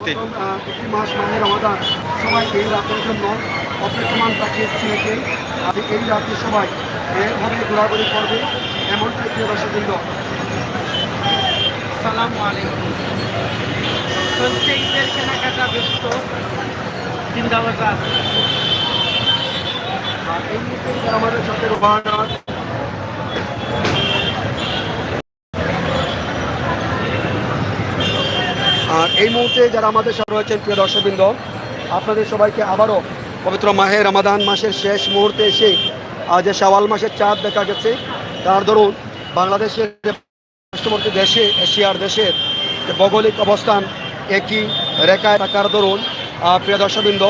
একটি মাস মানে রমাদান। সবাই এই রাতের জন্য অপেক্ষমান সিনেকে আর এই রাতে সবাই এভাবে ঘোরাঘুরি করবে এমনকি প্রিয় দর্শকবৃন্দ। সালাম আলাইকুম। চলছে ঈদের কেনাকাটা ব্যস্ত। চিন্তাবাজার আর এই মুহূর্তে আমাদের সাথে রোহানা এই মুহূর্তে যারা আমাদের সাথে রয়েছেন প্রিয় দর্শকবৃন্দ আপনাদের সবাইকে আবারও পবিত্র মাহে রমাদান মাসের শেষ মুহূর্তে এসে যে শাওয়াল মাসের চাঁদ দেখা গেছে তার দরুন বাংলাদেশের পার্শ্ববর্তী দেশে এশিয়ার দেশের ভৌগোলিক অবস্থান একই রেখায় থাকার আহ, প্রিয় দর্শকবৃন্দ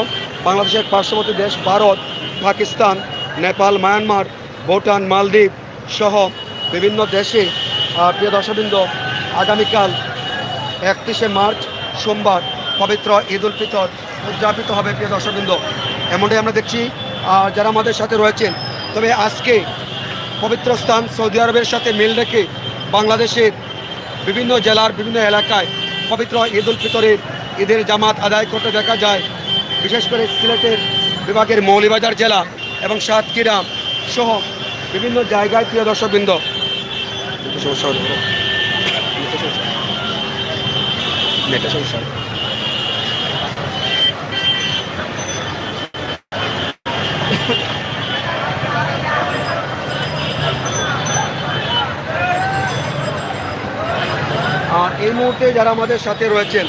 বাংলাদেশের পার্শ্ববর্তী দেশ ভারত পাকিস্তান নেপাল মায়ানমার ভুটান মালদ্বীপ সহ বিভিন্ন দেশে প্রিয় দর্শকবৃন্দ আগামীকাল একত্রিশে মার্চ সোমবার পবিত্র ঈদ উল ফিতর উদযাপিত হবে, প্রিয় দর্শকবৃন্দ। এমনটাই আমরা দেখছি যারা আমাদের সাথে রয়েছেন। তবে আজকে পবিত্র স্থান সৌদি আরবের সাথে মিল রেখে বাংলাদেশের বিভিন্ন জেলার বিভিন্ন এলাকায় পবিত্র ঈদ উল ফিতরের ঈদের জামাত আদায় করতে দেখা যায়। বিশেষ করে সিলেটের বিভাগের মৌলিবাজার জেলা এবং সাতক্ষীরা সহ বিভিন্ন জায়গায়, প্রিয় দর্শকবৃন্দ। সমস্যা হতে পারে। একটু সমস্যা। নেটের সমস্যা আর এই মুহূর্তে যারা আমাদের সাথে রয়েছেন,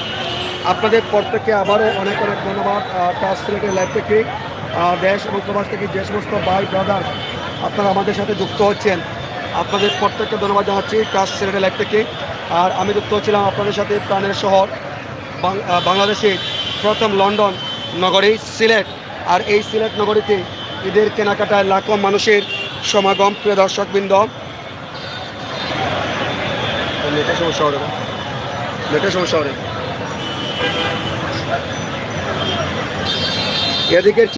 আপনাদের প্রত্যেককে আবারও অনেক অনেক ধন্যবাদ টাচ সিলেটের লাইভ থেকে দেশ এবং প্রবাস থেকে যে সমস্ত ভাই ব্রাদার আপনারা আমাদের সাথে যুক্ত হচ্ছেন, আপনাদের প্রত্যেককে ধন্যবাদ জানাচ্ছি টাচ সিলেটের লাইভ থেকে। আর আমি যুক্ত হচ্ছিলাম আপনাদের সাথে প্রাণের শহর বাংলাদেশের প্রথম লন্ডন নগরী, সিলেট। আর এই সিলেট নগরীতে ঈদের কেনাকাটায় লাখো মানুষের সমাগম, প্রিয় দর্শকবৃন্দ। নেটের সমস্যা এদিকে